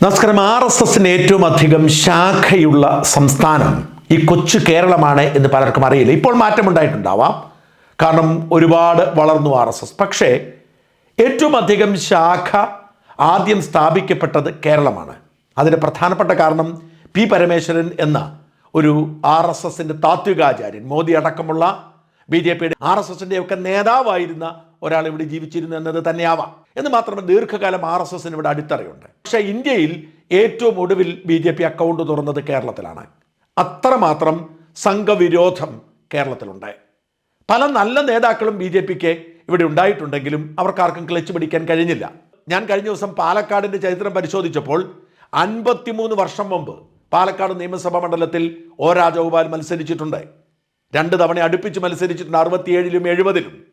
നമസ്കാരം. R S എസിന് ഏറ്റവും അധികം ശാഖയുള്ള സംസ്ഥാനം ഈ കൊച്ചു കേരളമാണ് എന്ന് പലർക്കും അറിയില്ല. ഇപ്പോൾ മാറ്റമുണ്ടായിട്ടുണ്ടാവാം. കാരണം ഒരുപാട് വളർന്നു ആർ എസ് എസ്. പക്ഷേ ഏറ്റവും അധികം ശാഖ ആദ്യം സ്ഥാപിക്കപ്പെട്ടത് കേരളമാണ്. അതിന് പ്രധാനപ്പെട്ട കാരണം പി പരമേശ്വരൻ എന്ന ഒരു ആർ എസ് എസിന്റെ താത്വികാചാര്യൻ മോദി അടക്കമുള്ള ബി ജെ പിയുടെ ആർ എസ് എസിന്റെയൊക്കെ നേതാവായിരുന്ന ഒരാൾ ഇവിടെ ജീവിച്ചിരുന്നു എന്നത് തന്നെയാവാം. എന്ന് മാത്രമല്ല ദീർഘകാലം ആർ എസ് എസിന് ഇവിടെ അടിത്തറയുണ്ട്. പക്ഷേ ഇന്ത്യയിൽ ഏറ്റവും ഒടുവിൽ ബി ജെ പി അക്കൗണ്ട് തുറന്നത് കേരളത്തിലാണ്. അത്രമാത്രം സംഘവിരോധം കേരളത്തിലുണ്ട്. പല നല്ല നേതാക്കളും ബി ജെ പിക്ക് ഇവിടെ ഉണ്ടായിട്ടുണ്ടെങ്കിലും അവർക്കാർക്കും ക്ലച്ച് പിടിക്കാൻ കഴിഞ്ഞില്ല. ഞാൻ കഴിഞ്ഞ ദിവസം പാലക്കാടിന്റെ ചരിത്രം പരിശോധിച്ചപ്പോൾ അൻപത്തിമൂന്ന് വർഷം മുമ്പ് പാലക്കാട് നിയമസഭാ മണ്ഡലത്തിൽ ഒ രാജഗോപാൽ മത്സരിച്ചിട്ടുണ്ട്. രണ്ട് തവണ അടുപ്പിച്ച് മത്സരിച്ചിട്ടുണ്ട് അറുപത്തിയേഴിലും എഴുപതിലും.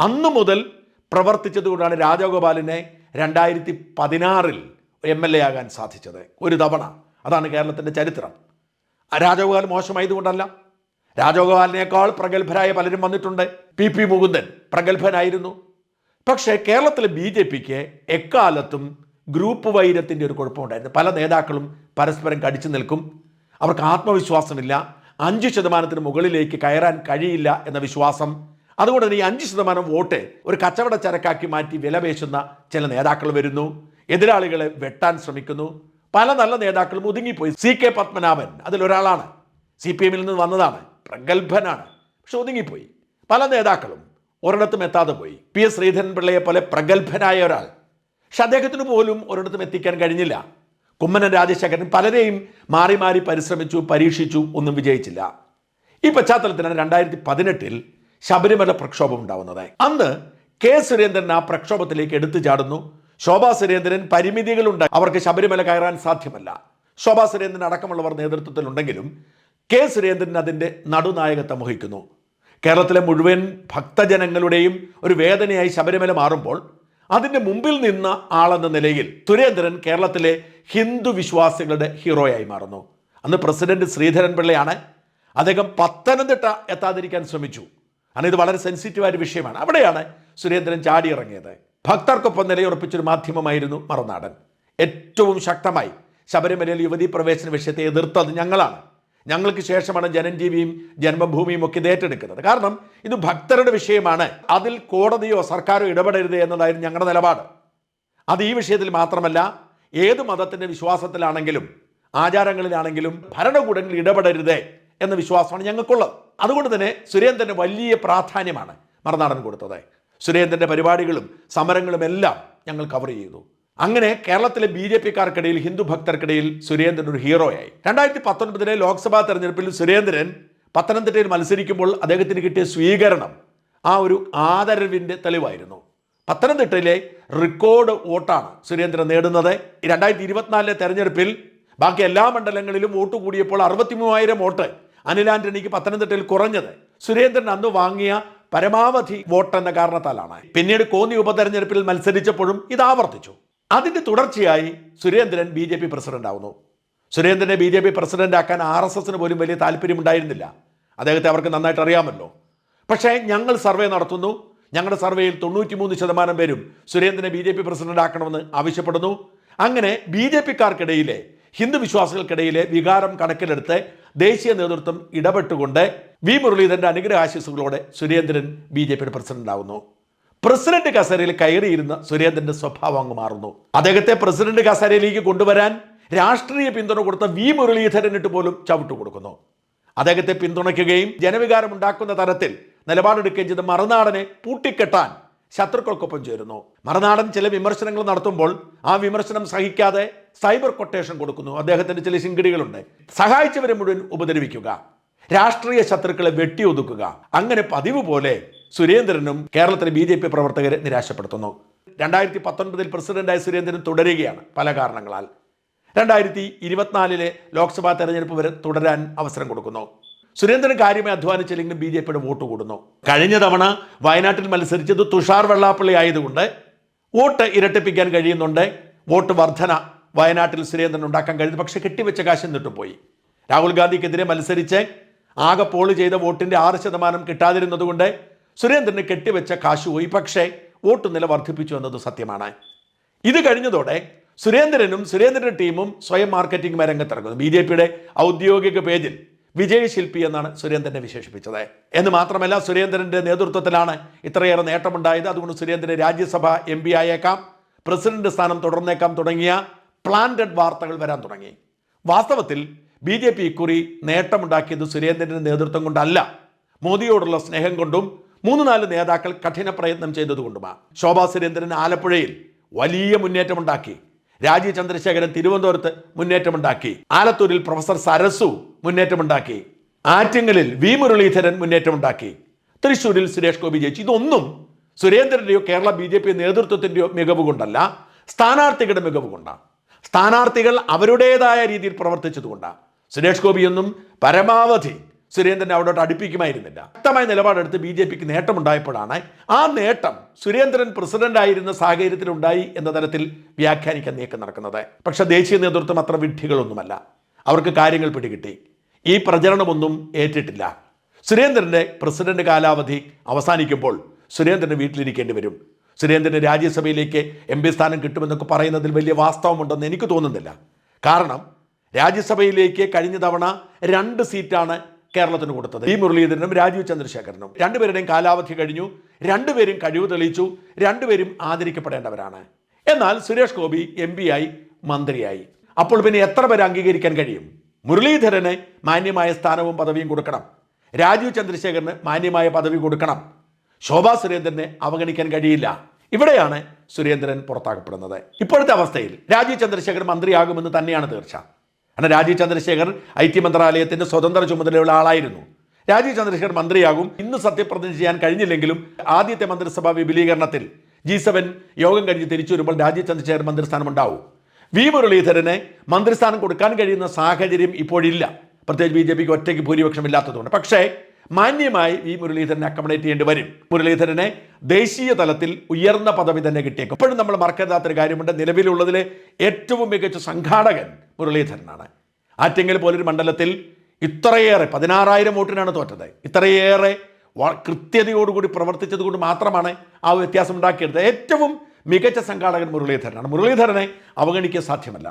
അന്നു മുതൽ പ്രവർത്തിച്ചതുകൊണ്ടാണ് രാജഗോപാലിനെ രണ്ടായിരത്തി പതിനാറിൽ എം എൽ എ ആകാൻ സാധിച്ചത്. ഒരു തവണ. അതാണ് കേരളത്തിന്റെ ചരിത്രം. രാജഗോപാൽ മോശമായതുകൊണ്ടല്ല. രാജഗോപാലിനേക്കാൾ പ്രഗത്ഭരായ പലരും വന്നിട്ടുണ്ട്. പി പി മുകുന്ദൻ പ്രഗത്ഭനായിരുന്നു. പക്ഷേ കേരളത്തിലെ ബി ജെ പിക്ക് എക്കാലത്തും ഗ്രൂപ്പ് വൈരത്തിന്റെ ഒരു കുഴപ്പമുണ്ടായിരുന്നു. പല നേതാക്കളും പരസ്പരം കടിച്ചു നിൽക്കും. അവർക്ക് ആത്മവിശ്വാസമില്ല. അഞ്ച് ശതമാനത്തിന് മുകളിലേക്ക് കയറാൻ കഴിയില്ല എന്ന വിശ്വാസം അതുകൊണ്ട് തന്നെ ഈ അഞ്ച് ശതമാനം വോട്ട് ഒരു കച്ചവട ചരക്കാക്കി മാറ്റി വിലപേശുന്ന ചില നേതാക്കൾ വരുന്നു. എതിരാളികളെ വെട്ടാൻ ശ്രമിക്കുന്നു. പല നല്ല നേതാക്കളും ഒതുങ്ങിപ്പോയി. സി കെ പത്മനാഭൻ അതിലൊരാളാണ്. സി പി എമ്മിൽ നിന്ന് വന്നതാണ്. പ്രഗത്ഭനാണ്. പക്ഷെ ഒതുങ്ങിപ്പോയി. പല നേതാക്കളും ഒരിടത്തും എത്താതെ പോയി. പി എസ് ശ്രീധരൻ പിള്ളയെ പോലെ പ്രഗത്ഭനായ ഒരാൾ. പക്ഷെ അദ്ദേഹത്തിന് പോലും ഒരിടത്തും എത്തിക്കാൻ കഴിഞ്ഞില്ല. കുമ്മനൻ രാജശേഖരൻ പലരെയും മാറി മാറി പരിശ്രമിച്ചു പരീക്ഷിച്ചു ഒന്നും വിജയിച്ചില്ല. ഈ പശ്ചാത്തലത്തിലാണ് രണ്ടായിരത്തി പതിനെട്ടിൽ ശബരിമല പ്രക്ഷോഭം ഉണ്ടാവുന്നത്. അന്ന് കെ സുരേന്ദ്രൻ ആ പ്രക്ഷോഭത്തിലേക്ക് എടുത്തു ചാടുന്നു. ശോഭാ സുരേന്ദ്രൻ പരിമിതികളുണ്ട് അവർക്ക് ശബരിമല കയറാൻ സാധ്യമല്ല. ശോഭാ സുരേന്ദ്രൻ അടക്കമുള്ളവർ നേതൃത്വത്തിലുണ്ടെങ്കിലും കെ സുരേന്ദ്രൻ അതിന്റെ നടുനായകത്വം വഹിക്കുന്നു. കേരളത്തിലെ മുഴുവൻ ഭക്തജനങ്ങളുടെയും ഒരു വേദനയായി ശബരിമല മാറുമ്പോൾ അതിന്റെ മുമ്പിൽ നിന്ന ആളെന്ന നിലയിൽ സുരേന്ദ്രൻ കേരളത്തിലെ ഹിന്ദു വിശ്വാസികളുടെ ഹീറോയായി മാറുന്നു. അന്ന് പ്രസിഡന്റ് ശ്രീധരൻ പിള്ളയാണ് അദ്ദേഹം പത്തനംതിട്ട എത്താതിരിക്കാൻ ശ്രമിച്ചു. കാരണം ഇത് വളരെ സെൻസിറ്റീവായ ഒരു വിഷയമാണ്. അവിടെയാണ് സുരേന്ദ്രൻ ചാടിയിറങ്ങിയത്. ഭക്തർക്കൊപ്പം നിലയുറപ്പിച്ചൊരു മാധ്യമമായിരുന്നു മറുനാടൻ. ഏറ്റവും ശക്തമായി ശബരിമലയിൽ യുവതീ പ്രവേശന വിഷയത്തെ എതിർത്തത് ഞങ്ങളാണ്. ഞങ്ങൾക്ക് ശേഷമാണ് ജനഞ്ജീവിയും ജന്മഭൂമിയും ഒക്കെ ഏറ്റെടുക്കുന്നത്. കാരണം ഇത് ഭക്തരുടെ വിഷയമാണ്. അതിൽ കോടതിയോ സർക്കാരോ ഇടപെടരുത് എന്നതായിരുന്നു ഞങ്ങളുടെ നിലപാട്. അത് ഈ വിഷയത്തിൽ മാത്രമല്ല ഏത് മതത്തിന്റെ വിശ്വാസത്തിലാണെങ്കിലും ആചാരങ്ങളിലാണെങ്കിലും ഭരണകൂടങ്ങൾ ഇടപെടരുത് എന്ന വിശ്വാസമാണ് ഞങ്ങൾക്കുള്ളത്. അതുകൊണ്ട് തന്നെ സുരേന്ദ്രന് വലിയ പ്രാധാന്യമാണ് മറുനാടൻ കൊടുത്തത്. സുരേന്ദ്രന്റെ പരിപാടികളും സമരങ്ങളും എല്ലാം ഞങ്ങൾ കവർ ചെയ്തു. അങ്ങനെ കേരളത്തിലെ ബി ജെ പിക്കാർക്കിടയിൽ ഹിന്ദു ഭക്തർക്കിടയിൽ സുരേന്ദ്രൻ ഒരു ഹീറോയായി രണ്ടായിരത്തി പത്തൊൻപതിലെ ലോക്സഭാ തെരഞ്ഞെടുപ്പിൽ സുരേന്ദ്രൻ പത്തനംതിട്ടയിൽ മത്സരിക്കുമ്പോൾ അദ്ദേഹത്തിന് കിട്ടിയ സ്വീകരണം ആ ഒരു ആദരവിന്റെ തെളിവായിരുന്നു. പത്തനംതിട്ടയിലെ റെക്കോർഡ് വോട്ടാണ് സുരേന്ദ്രൻ നേടുന്നത്. രണ്ടായിരത്തി ഇരുപത്തിനാലിലെ തെരഞ്ഞെടുപ്പിൽ ബാക്കി എല്ലാ മണ്ഡലങ്ങളിലും വോട്ട് കൂടിയപ്പോൾ അറുപത്തി മൂവായിരം വോട്ട് അനിൽ ആന്റണിക്ക് പത്തനംതിട്ടയിൽ കുറഞ്ഞത്. സുരേന്ദ്രൻ അന്ന് വാങ്ങിയ പരമാവധി വോട്ട് എന്ന കാരണത്താലാണ്. പിന്നീട് കോന്നി ഉപതെരഞ്ഞെടുപ്പിൽ മത്സരിച്ചപ്പോഴും ഇത് ആവർത്തിച്ചു. അതിന്റെ തുടർച്ചയായി Surendran B J P president ആവുന്നു. സുരേന്ദ്രനെ ബി ജെ പി പ്രസിഡന്റ് ആക്കാൻ ആർ എസ് എസിന് പോലും വലിയ താല്പര്യമുണ്ടായിരുന്നില്ല. അദ്ദേഹത്തെ അവർക്ക് നന്നായിട്ട് അറിയാമല്ലോ. പക്ഷേ ഞങ്ങൾ സർവേ നടത്തുന്നു. ഞങ്ങളുടെ സർവേയിൽ തൊണ്ണൂറ്റിമൂന്ന് ശതമാനം പേരും സുരേന്ദ്രനെ ബി ജെ പി പ്രസിഡന്റ് ആക്കണമെന്ന് ആവശ്യപ്പെടുന്നു. അങ്ങനെ ബി ജെ പിക്കാർക്കിടയിലെ ഹിന്ദു വിശ്വാസികൾക്കിടയിലെ വികാരം കണക്കിലെടുത്ത് ദേശീയ നേതൃത്വം ഇടപെട്ടുകൊണ്ട് വി മുരളീധരന്റെ അനുഗ്രഹാശിസുകളോടെ സുരേന്ദ്രൻ ബി ജെ പിയുടെ പ്രസിഡന്റ് ആവുന്നു. പ്രസിഡന്റ് കസേരയിൽ കയറിയിരുന്ന സുരേന്ദ്രന്റെ സ്വഭാവം അങ്ങ് മാറുന്നു. അദ്ദേഹത്തെ പ്രസിഡന്റ് കസേരയിലേക്ക് കൊണ്ടുവരാൻ രാഷ്ട്രീയ പിന്തുണ കൊടുത്ത വി മുരളീധരനിട്ട് പോലും ചവിട്ടു കൊടുക്കുന്നു. അദ്ദേഹത്തെ പിന്തുണയ്ക്കുകയും ജനവികാരം ഉണ്ടാക്കുന്ന തരത്തിൽ നിലപാടെടുക്കുകയും ചെയ്ത മറുനാടനെ പൂട്ടിക്കെട്ടാൻ ശത്രുക്കൾക്കൊപ്പം ചേരുന്നു. മറുനാടൻ ചില വിമർശനങ്ങൾ നടത്തുമ്പോൾ ആ വിമർശനം സഹിക്കാതെ സൈബർ കൊട്ടേഷൻ കൊടുക്കുന്നു. അദ്ദേഹത്തിന്റെ ചില ശിങ്കിടികളുണ്ട്. സഹായിച്ചവരെ മുഴുവൻ ഉപദ്രവിക്കുക. രാഷ്ട്രീയ ശത്രുക്കളെ വെട്ടിയൊതുക്കുക. അങ്ങനെ പതിവ് പോലെ സുരേന്ദ്രനും കേരളത്തിലെ ബി ജെ പി പ്രവർത്തകരെ നിരാശപ്പെടുത്തുന്നു. രണ്ടായിരത്തി പത്തൊൻപതിൽ പ്രസിഡന്റായ സുരേന്ദ്രൻ തുടരുകയാണ് പല കാരണങ്ങളാൽ. രണ്ടായിരത്തി ഇരുപത്തിനാലിലെ ലോക്സഭാ തെരഞ്ഞെടുപ്പ് വരെ തുടരാൻ അവസരം കൊടുക്കുന്നു. സുരേന്ദ്രൻ കാര്യമായി അധ്വാനിച്ചില്ലെങ്കിലും ബി ജെ പിയുടെ വോട്ട് കൂടുന്നു. കഴിഞ്ഞ തവണ വയനാട്ടിൽ മത്സരിച്ചത് തുഷാർ വെള്ളാപ്പള്ളി ആയതുകൊണ്ട് വോട്ട് ഇരട്ടിപ്പിക്കാൻ കഴിയുന്നുണ്ട്. വോട്ട് വർധന വയനാട്ടിൽ സുരേന്ദ്രൻ ഉണ്ടാക്കാൻ കഴിയുന്നു പക്ഷേ കെട്ടിവെച്ച കാശ് എന്നിട്ട് പോയി. രാഹുൽ ഗാന്ധിക്കെതിരെ മത്സരിച്ച് ആകെ പോൾ ചെയ്ത വോട്ടിന്റെ ആറ് ശതമാനം കിട്ടാതിരുന്നതുകൊണ്ട് സുരേന്ദ്രന് കെട്ടിവെച്ച കാശ് പോയി. പക്ഷേ വോട്ട് നില വർദ്ധിപ്പിച്ചു എന്നത് സത്യമാണ്. ഇത് കഴിഞ്ഞതോടെ സുരേന്ദ്രനും സുരേന്ദ്രന്റെ ടീമും സ്വയം മാർക്കറ്റിംഗ് രംഗത്തിറങ്ങുന്നു. ബി ജെ പിയുടെ ഔദ്യോഗിക പേജിൽ വിജയശില്പി എന്നാണ് സുരേന്ദ്രനെ വിശേഷിപ്പിച്ചത്. എന്ന് മാത്രമല്ല സുരേന്ദ്രന്റെ നേതൃത്വത്തിലാണ് ഇത്രയേറെ നേട്ടമുണ്ടായത്. അതുകൊണ്ട് സുരേന്ദ്രൻ രാജ്യസഭ എം പി ആയേക്കാം. പ്രസിഡന്റ് സ്ഥാനം തുടർന്നേക്കാം തുടങ്ങിയ പ്ലാന്റഡ് വാർത്തകൾ വരാൻ തുടങ്ങി. വാസ്തവത്തിൽ ബി ജെ പി ഇക്കുറി നേട്ടമുണ്ടാക്കിയത് സുരേന്ദ്രന്റെ നേതൃത്വം കൊണ്ടല്ല. മോദിയോടുള്ള സ്നേഹം കൊണ്ടും മൂന്ന് നാല് നേതാക്കൾ കഠിന പ്രയത്നം ചെയ്തതുകൊണ്ടുമാണ്. ശോഭാ സുരേന്ദ്രൻ ആലപ്പുഴയിൽ വലിയ മുന്നേറ്റമുണ്ടാക്കി. രാജീവ് ചന്ദ്രശേഖരൻ തിരുവനന്തപുരത്ത് മുന്നേറ്റമുണ്ടാക്കി. ആലത്തൂരിൽ പ്രൊഫസർ സരസു മുന്നേറ്റമുണ്ടാക്കി. ആറ്റിങ്ങലിൽ വി മുരളീധരൻ മുന്നേറ്റമുണ്ടാക്കി. തൃശ്ശൂരിൽ സുരേഷ് ഗോപി ജയിച്ചു. ഇതൊന്നും സുരേന്ദ്രന്റെയോ കേരള ബി ജെ പി നേതൃത്വത്തിന്റെയോ മികവ് കൊണ്ടല്ല സ്ഥാനാർത്ഥികളുടെ മികവ് കൊണ്ടാണ് സ്ഥാനാർത്ഥികൾ അവരുടേതായ രീതിയിൽ പ്രവർത്തിച്ചതുകൊണ്ടാണ് സുരേഷ് ഗോപിയൊന്നും പരമാവധി സുരേന്ദ്രനെ അവിടോട്ട് അടുപ്പിക്കുമായിരുന്നില്ല. ശക്തമായ നിലപാടെടുത്ത് ബി ജെ പിക്ക് നേട്ടമുണ്ടായപ്പോഴാണ് ആ നേട്ടം സുരേന്ദ്രൻ പ്രസിഡന്റ് ആയിരുന്ന സാഹചര്യത്തിലുണ്ടായി എന്ന തരത്തിൽ വ്യാഖ്യാനിക്കാൻ നീക്കം നടക്കുന്നത്. പക്ഷെ ദേശീയ നേതൃത്വം അത്ര വിഡ്ഢികളൊന്നുമല്ല. അവർക്ക് കാര്യങ്ങൾ പിടികിട്ടി. ഈ പ്രചരണമൊന്നും ഏറ്റിട്ടില്ല. സുരേന്ദ്രന്റെ പ്രസിഡന്റ് കാലാവധി അവസാനിക്കുമ്പോൾ സുരേന്ദ്രന് വീട്ടിലിരിക്കേണ്ടി വരും. സുരേന്ദ്രന് രാജ്യസഭയിലേക്ക് എം പി സ്ഥാനം കിട്ടുമെന്നൊക്കെ പറയുന്നതിൽ വലിയ വാസ്തവമുണ്ടെന്ന് എനിക്ക് തോന്നുന്നില്ല. കാരണം രാജ്യസഭയിലേക്ക് കഴിഞ്ഞ തവണ രണ്ട് സീറ്റാണ് കേരളത്തിന് കൊടുത്തത്. ഈ മുരളീധരനും രാജീവ് ചന്ദ്രശേഖരനും. രണ്ടുപേരുടെയും കാലാവധി കഴിഞ്ഞു. രണ്ടുപേരും കഴിവ് തെളിയിച്ചു. രണ്ടുപേരും ആദരിക്കപ്പെടേണ്ടവരാണ്. എന്നാൽ സുരേഷ് ഗോപി എം ആയി മന്ത്രിയായി. അപ്പോൾ പിന്നെ എത്ര പേരെ അംഗീകരിക്കാൻ കഴിയും? മുരളീധരന് മാന്യമായ സ്ഥാനവും പദവിയും കൊടുക്കണം. രാജീവ് ചന്ദ്രശേഖരന് മാന്യമായ പദവി കൊടുക്കണം. ശോഭാ സുരേന്ദ്രനെ അവഗണിക്കാൻ കഴിയില്ല. ഇവിടെയാണ് സുരേന്ദ്രൻ പുറത്താക്കപ്പെടുന്നത്. ഇപ്പോഴത്തെ അവസ്ഥയിൽ രാജീവ് ചന്ദ്രശേഖർ മന്ത്രിയാകുമെന്ന് തന്നെയാണ് തീർച്ച. കാരണം രാജീവ് ചന്ദ്രശേഖർ ഐ ടി മന്ത്രാലയത്തിന്റെ സ്വതന്ത്ര ചുമതലയുള്ള ആളായിരുന്നു. രാജീവ് ചന്ദ്രശേഖർ മന്ത്രിയാകും. ഇന്ന് സത്യപ്രതിജ്ഞ ചെയ്യാൻ കഴിഞ്ഞില്ലെങ്കിലും ആദ്യത്തെ മന്ത്രിസഭാ വിപുലീകരണത്തിൽ ജി സെവൻ യോഗം കഴിഞ്ഞ് തിരിച്ചു വരുമ്പോൾ രാജീവ് ചന്ദ്രശേഖർ മന്ത്രിസ്ഥാനം ഉണ്ടാവും വി മുരളീധരന് മന്ത്രിസ്ഥാനം കൊടുക്കാൻ കഴിയുന്ന സാഹചര്യം ഇപ്പോഴില്ല. പ്രത്യേകിച്ച് ബി ജെ പിക്ക് ഒറ്റയ്ക്ക് ഭൂരിപക്ഷം ഇല്ലാത്തതുകൊണ്ട് പക്ഷേ മാന്യമായി വി മുരളീധരനെ അക്കോമഡേറ്റ് ചെയ്യേണ്ടി വരും. മുരളീധരനെ ദേശീയ തലത്തിൽ ഉയർന്ന പദവി തന്നെ കിട്ടിയേക്കും. ഇപ്പോഴും നമ്മൾ മറക്കരുതാത്തൊരു കാര്യമുണ്ട്. നിലവിലുള്ളതിലെ ഏറ്റവും മികച്ച സംഘാടകൻ മുരളീധരനാണ്. ആറ്റിങ്ങൽ പോലൊരു മണ്ഡലത്തിൽ ഇത്രയേറെ പതിനാറായിരം വോട്ടിനാണ് തോറ്റത്. ഇത്രയേറെ കൃത്യതയോടുകൂടി പ്രവർത്തിച്ചത് കൊണ്ട് മാത്രമാണ് ആ വ്യത്യാസം ഉണ്ടാക്കിയെടുത്തത് ഏറ്റവും മികച്ച സംഘാടകൻ മുരളീധരനാണ്. മുരളീധരനെ അവഗണിക്കാൻ സാധ്യമല്ല.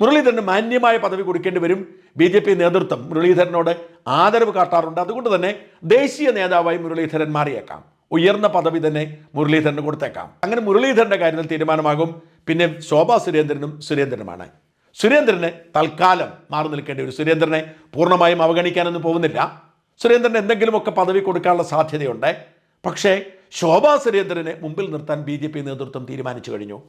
മുരളീധരന് മാന്യമായ പദവി കൊടുക്കേണ്ടി വരും. ബി ജെ പി നേതൃത്വം മുരളീധരനോട് ആദരവ് കാട്ടാറുണ്ട്. അതുകൊണ്ട് തന്നെ ദേശീയ നേതാവായി മുരളീധരൻ മാറിയേക്കാം. ഉയർന്ന പദവി തന്നെ മുരളീധരന് കൊടുത്തേക്കാം. അങ്ങനെ മുരളീധരന്റെ കാര്യത്തിൽ തീരുമാനമാകും. പിന്നെ ശോഭാ സുരേന്ദ്രനും സുരേന്ദ്രനുമാണ്. സുരേന്ദ്രന് തൽക്കാലം മാറി നിൽക്കേണ്ടി വരും. സുരേന്ദ്രനെ പൂർണമായും അവഗണിക്കാനൊന്നും പോകുന്നില്ല. സുരേന്ദ്രന് എന്തെങ്കിലുമൊക്കെ പദവി കൊടുക്കാനുള്ള സാധ്യതയുണ്ട്. പക്ഷേ ശോഭാ സുരേന്ദ്രനെ മുമ്പിൽ നിർത്താൻ ബി നേതൃത്വം തീരുമാനിച്ചു കഴിഞ്ഞു.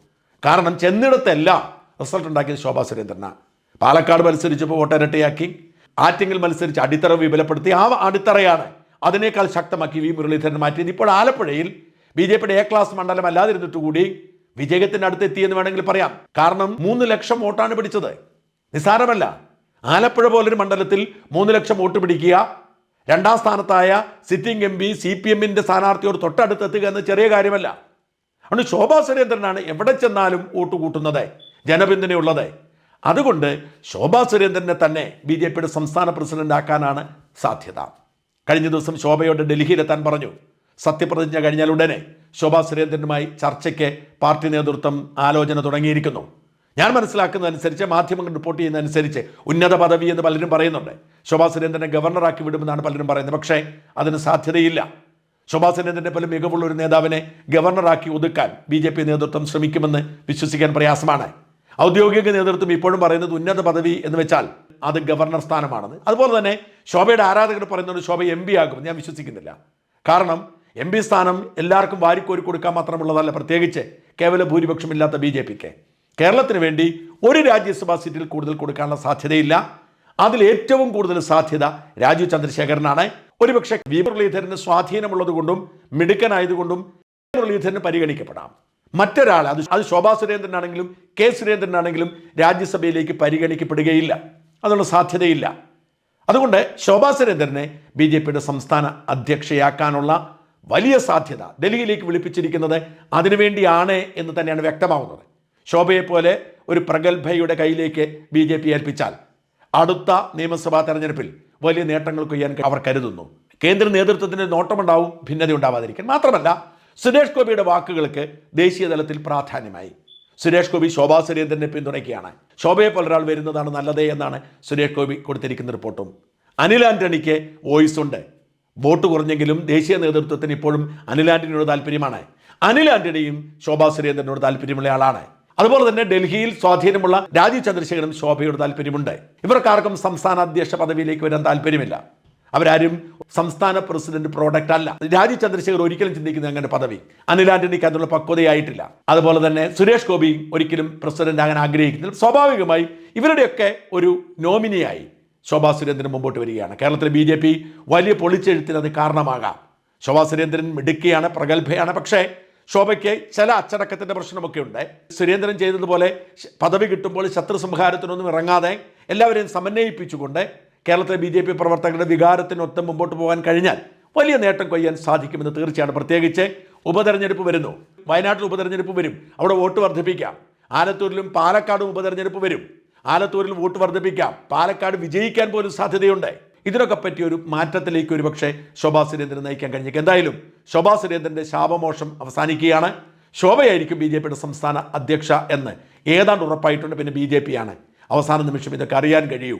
കാരണം ചെന്നിടത്തെല്ലാം റിസൾട്ട് ഉണ്ടാക്കിയത് ശോഭാ സുരേന്ദ്രനാണ് പാലക്കാട് മത്സരിച്ചപ്പോൾ വോട്ടരട്ടയാക്കി. ആറ്റിങ്ങിൽ മത്സരിച്ച് അടിത്തറ വിപുലപ്പെടുത്തി. ആ അടിത്തറയാണ് അതിനേക്കാൾ ശക്തമാക്കി വി മുരളീധരൻ മാറ്റിയത്. ഇപ്പോൾ ആലപ്പുഴയിൽ ബി ജെ പിയുടെ എ ക്ലാസ് മണ്ഡലം അല്ലാതിരുന്നിട്ട് കൂടി വിജയത്തിന്റെ അടുത്ത് എത്തിയെന്ന് വേണമെങ്കിൽ പറയാം. കാരണം മൂന്ന് ലക്ഷം വോട്ടാണ് പിടിച്ചത്. നിസ്സാരമല്ല. ആലപ്പുഴ പോലൊരു മണ്ഡലത്തിൽ മൂന്ന് ലക്ഷം വോട്ട് പിടിക്കുക. രണ്ടാം സ്ഥാനത്തായ sitting M P C P എമ്മിന്റെ സ്ഥാനാർത്ഥിയോട് തൊട്ടടുത്തെത്തുക എന്ന ചെറിയ കാര്യമല്ല. അതുകൊണ്ട് ശോഭാ സുരേന്ദ്രനാണ് എവിടെ ചെന്നാലും വോട്ട് കൂട്ടുന്നത്. ജനപിന്തുണയുള്ളത്. അതുകൊണ്ട് ശോഭാ സുരേന്ദ്രനെ തന്നെ ബി ജെ പിയുടെ സംസ്ഥാന പ്രസിഡന്റ് ആക്കാനാണ് സാധ്യത. കഴിഞ്ഞ ദിവസം ശോഭയോട് ഡൽഹിയിലെത്താൻ പറഞ്ഞു. സത്യപ്രതിജ്ഞ കഴിഞ്ഞാൽ ഉടനെ ശോഭാ സുരേന്ദ്രനുമായി ചർച്ചയ്ക്ക് പാർട്ടി നേതൃത്വം ആലോചന തുടങ്ങിയിരിക്കുന്നു. ഞാൻ മനസ്സിലാക്കുന്നതനുസരിച്ച് മാധ്യമങ്ങൾ റിപ്പോർട്ട് ചെയ്യുന്നതനുസരിച്ച് ഉന്നത പദവി എന്ന് പലരും പറയുന്നുണ്ട്. ശോഭാ സുരേന്ദ്രനെ ഗവർണറാക്കി വിടുമെന്നാണ് പലരും പറയുന്നത്. പക്ഷേ അതിന് സാധ്യതയില്ല. ശോഭാ സുരേന്ദ്രനെ പോലെ മികവുള്ള ഒരു നേതാവിനെ ഗവർണറാക്കി ഒതുക്കാൻ ബി നേതൃത്വം ശ്രമിക്കുമെന്ന് വിശ്വസിക്കാൻ പ്രയാസമാണ്. ഔദ്യോഗിക നേതൃത്വം ഇപ്പോഴും പറയുന്നത് ഉന്നത പദവി എന്ന് വെച്ചാൽ അത് ഗവർണർ സ്ഥാനമാണെന്ന്. അതുപോലെ തന്നെ ശോഭയുടെ ആരാധകർ പറയുന്നത് ശോഭ എം പി ആകുമെന്ന് ഞാൻ വിശ്വസിക്കുന്നില്ല. കാരണം എം പി സ്ഥാനം എല്ലാവർക്കും വാരിക്കോരി കൊടുക്കാൻ മാത്രമുള്ളതല്ല പ്രത്യേകിച്ച് കേവല ഭൂരിപക്ഷമില്ലാത്ത ബി ജെ പിക്ക്. കേരളത്തിന് വേണ്ടി ഒരു രാജ്യസഭാ സീറ്റിൽ കൂടുതൽ കൊടുക്കാനുള്ള സാധ്യതയില്ല. അതിൽ ഏറ്റവും കൂടുതൽ സാധ്യത രാജു ചന്ദ്രശേഖരനാണ്. ഒരുപക്ഷെ വി മുരളീധരന് സ്വാധീനമുള്ളതുകൊണ്ടും മിടുക്കനായതുകൊണ്ടും മുരളീധരന് പരിഗണിക്കപ്പെടാം. മറ്റൊരാൾ അത് അത് ശോഭാ സുരേന്ദ്രനാണെങ്കിലും കെ സുരേന്ദ്രനാണെങ്കിലും രാജ്യസഭയിലേക്ക് പരിഗണിക്കപ്പെടുകയില്ല. അതിനുള്ള സാധ്യതയില്ല. അതുകൊണ്ട് ശോഭാ സുരേന്ദ്രനെ ബി ജെ പിയുടെ സംസ്ഥാന അധ്യക്ഷയാക്കാനുള്ള വലിയ സാധ്യത ഡൽഹിയിലേക്ക് വിളിപ്പിച്ചിരിക്കുന്നത് അതിനുവേണ്ടിയാണ് എന്ന് തന്നെയാണ് വ്യക്തമാവുന്നത്. ശോഭയെപ്പോലെ പോലെ ഒരു പ്രഗത്ഭയുടെ കയ്യിലേക്ക് ബി ജെ പി ഏൽപ്പിച്ചാൽ അടുത്ത നിയമസഭാ തെരഞ്ഞെടുപ്പിൽ വലിയ നേട്ടങ്ങൾ കൊയ്യാൻ അവർ കരുതുന്നു. കേന്ദ്ര നേതൃത്വത്തിന്റെ നോട്ടമുണ്ടാവും ഭിന്നത ഉണ്ടാവാതിരിക്കാൻ മാത്രമല്ല സുരേഷ് ഗോപിയുടെ വാക്കുകൾക്ക് ദേശീയ തലത്തിൽ പ്രാധാന്യമായി. സുരേഷ് ഗോപി ശോഭാ സുരേന്ദ്രനെ പിന്തുണയ്ക്കുകയാണ്. ശോഭയെ പോലൊരാൾ വരുന്നതാണ് നല്ലതേ എന്നാണ് സുരേഷ് ഗോപി കൊടുത്തിരിക്കുന്ന റിപ്പോർട്ടും. അനിൽ ആന്റണിക്ക് വോയിസ് ഉണ്ട്. വോട്ട് കുറഞ്ഞെങ്കിലും ദേശീയ നേതൃത്വത്തിന് ഇപ്പോഴും അനിൽ ആന്റണിയോട് താല്പര്യമാണ്. അനിൽ ആന്റണിയും ശോഭാ സുരേന്ദ്രനോട് താല്പര്യമുള്ള ആളാണ്. അതുപോലെ തന്നെ ഡൽഹിയിൽ സ്വാധീനമുള്ള രാജീവ് ചന്ദ്രശേഖരനും ശോഭയോട് താല്പര്യമുണ്ട്. ഇവർക്കാർക്കും സംസ്ഥാന അധ്യക്ഷ പദവിയിലേക്ക് വരാൻ താല്പര്യമില്ല. അവരാരും സംസ്ഥാന പ്രസിഡന്റ് പ്രോഡക്റ്റ് അല്ല. രാജീവ് ചന്ദ്രശേഖർ ഒരിക്കലും ചിന്തിക്കുന്ന അങ്ങനെ പദവി. അനിൽ ആന്റണിക്ക് അതിനുള്ള പക്വതയായിട്ടില്ല. അതുപോലെ തന്നെ സുരേഷ് ഗോപി ഒരിക്കലും പ്രസിഡന്റ് ആകാൻ ആഗ്രഹിക്കുന്നില്ല. സ്വാഭാവികമായി ഇവരുടെയൊക്കെ ഒരു നോമിനിയായി ശോഭാ സുരേന്ദ്രൻ മുമ്പോട്ട് വരികയാണ്. കേരളത്തിലെ ബി ജെ പി വലിയ പൊളിച്ചെഴുത്തിന് അത് കാരണമാകാം. ശോഭാ സുരേന്ദ്രൻ മിടുക്കിയാണ് പ്രഗത്ഭയാണ്. പക്ഷേ ശോഭയ്ക്ക് ചില അച്ചടക്കത്തിന്റെ പ്രശ്നമൊക്കെ ഉണ്ട് സുരേന്ദ്രൻ ചെയ്തതുപോലെ പദവി കിട്ടുമ്പോൾ ശത്രു സംഹാരത്തിനൊന്നും ഇറങ്ങാതെ എല്ലാവരെയും സമന്വയിപ്പിച്ചുകൊണ്ട് കേരളത്തിലെ ബി ജെ പി പ്രവർത്തകരുടെ വികാരത്തിനൊത്ത് മുമ്പോട്ട് പോകാൻ കഴിഞ്ഞാൽ വലിയ നേട്ടം കൊയ്യാൻ സാധിക്കുമെന്ന് തീർച്ചയാണ് പ്രത്യേകിച്ച് ഉപതെരഞ്ഞെടുപ്പ് വരുന്നു. വയനാട്ടിൽ ഉപതെരഞ്ഞെടുപ്പ് വരും. അവിടെ വോട്ട് വർദ്ധിപ്പിക്കാം. ആലത്തൂരിലും പാലക്കാടും ഉപതെരഞ്ഞെടുപ്പ് വരും. ആലത്തൂരിൽ വോട്ട് വർദ്ധിപ്പിക്കാം. പാലക്കാട് വിജയിക്കാൻ പോലും സാധ്യതയുണ്ട്. ഇതിനൊക്കെ പറ്റിയ ഒരു മാറ്റത്തിലേക്ക് ഒരു പക്ഷേ ശോഭാ സുരേന്ദ്രൻ നയിക്കാൻ കഴിഞ്ഞേക്കും. എന്തായാലും ശോഭാ സുരേന്ദ്രന്റെ ശാപമോഷം അവസാനിക്കുകയാണ്. ശോഭയായിരിക്കും ബി ജെ പിയുടെ സംസ്ഥാന അധ്യക്ഷ എന്ന് ഏതാണ്ട് ഉറപ്പായിട്ടുണ്ട്. പിന്നെ ബി ജെ അവസാന നിമിഷം ഇതൊക്കെ അറിയാൻ കഴിയൂ.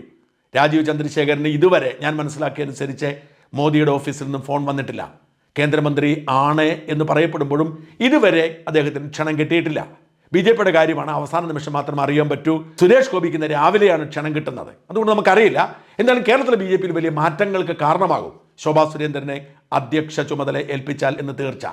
രാജീവ് ചന്ദ്രശേഖരന് ഇതുവരെ ഞാൻ മനസ്സിലാക്കിയനുസരിച്ച് മോദിയുടെ ഓഫീസിൽ നിന്നും ഫോൺ വന്നിട്ടില്ല. കേന്ദ്രമന്ത്രി ആണ് എന്ന് പറയപ്പെടുമ്പോഴും ഇതുവരെ അദ്ദേഹത്തിന് ക്ഷണം കിട്ടിയിട്ടില്ല. ബി ജെ പിയുടെ കാര്യമാണ് അവസാന നിമിഷം മാത്രം അറിയാൻ പറ്റൂ. സുരേഷ് ഗോപിക്ക് ഇന്ന് രാവിലെയാണ് ക്ഷണം കിട്ടുന്നത്. അതുകൊണ്ട് നമുക്കറിയില്ല. എന്തായാലും കേരളത്തിലെ ബി ജെ പിയിൽ വലിയ മാറ്റങ്ങൾക്ക് കാരണമാകും. ശോഭാ സുരേന്ദ്രനെ അധ്യക്ഷ ചുമതല ഏൽപ്പിച്ചാൽ എന്ന് തീർച്ച.